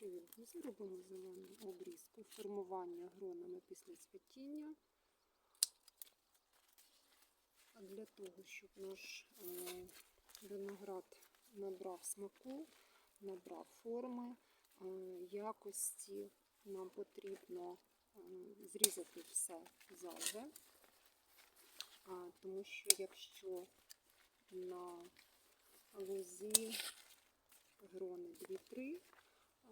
Привіт, друзі! Зелену обрізку формування гронами після цвітіння. А для того, щоб наш е, виноград набрав смаку, набрав форми, е, якості, нам потрібно е, зрізати все зайве, тому що якщо на лозі грони 2-3, е,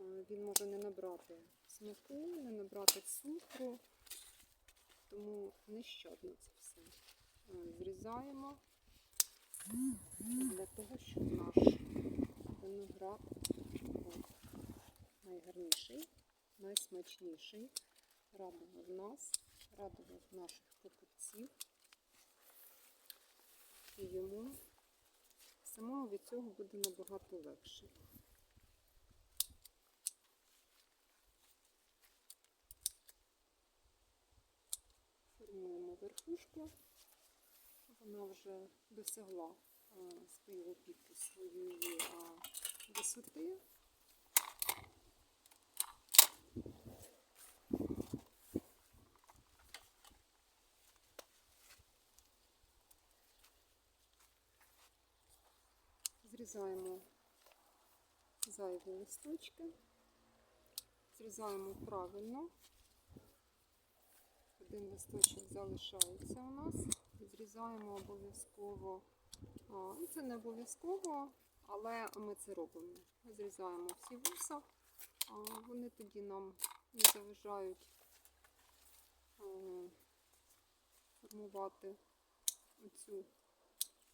він може не набрати смаку, не набрати цукру, тому нещадно це все. Е, зрізаємо для того, щоб наш виноград був найгарніший, найсмачніший, радував нас, радував наших покупців. І йому самому від цього буде набагато легше. Верхушку. Вона вже досягла е, своєї е, висоти. Зрізаємо зайві листочки, зрізаємо правильно. Один листочок залишається у нас. Зрізаємо обов'язково. Ну, Це не обов'язково, але ми це робимо. Зрізаємо всі вуса, вони тоді нам не заважають формувати оцю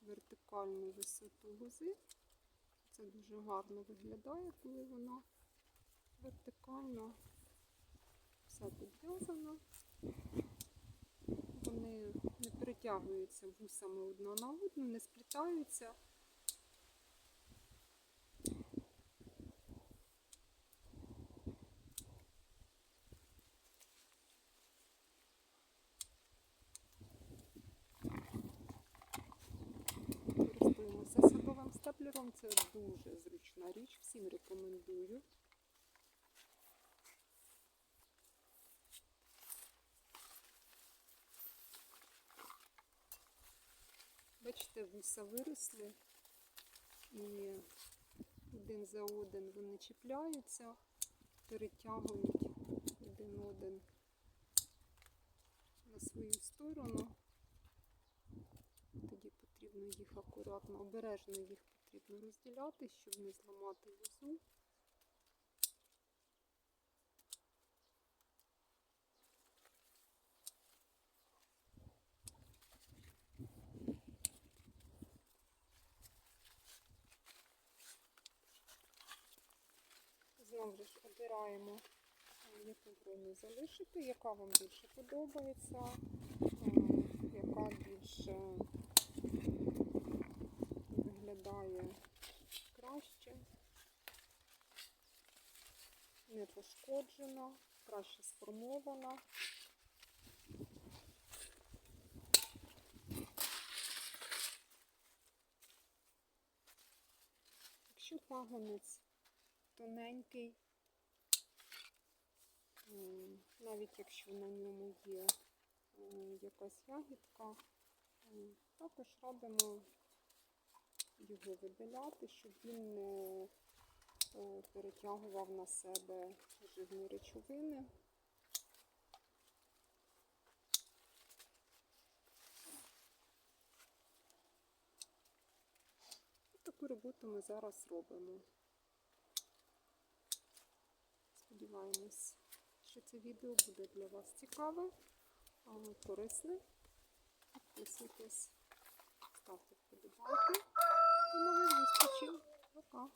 вертикальну висоту лози. Це дуже гарно виглядає, коли вона вертикально все підв'язано. Вони вусами одна на одну, не сплітаються. Користуємося садовим степлером. Це дуже зручна річ. Всім рекомендую. Бачите, вуса виросли і один за один вони чіпляються, перетягують один один на свою сторону. Тоді потрібно їх акуратно, обережно їх потрібно розділяти, щоб не зламати лозу. Знову ж обираємо, е, яку грону залишити, яка вам більше подобається, е, яка більше виглядає краще, не пошкоджена, краще сформована. Якщо пагонець тоненький, навіть якщо на ньому є якась ягідка, також радимо його видаляти, щоб він не е, перетягував на себе живні речовини. Таку роботу ми зараз робимо. Сподіваємось, що це відео буде для вас цікаве, корисне. Підписуйтесь, ставте вподобайки. До нових зустрічей. Пока!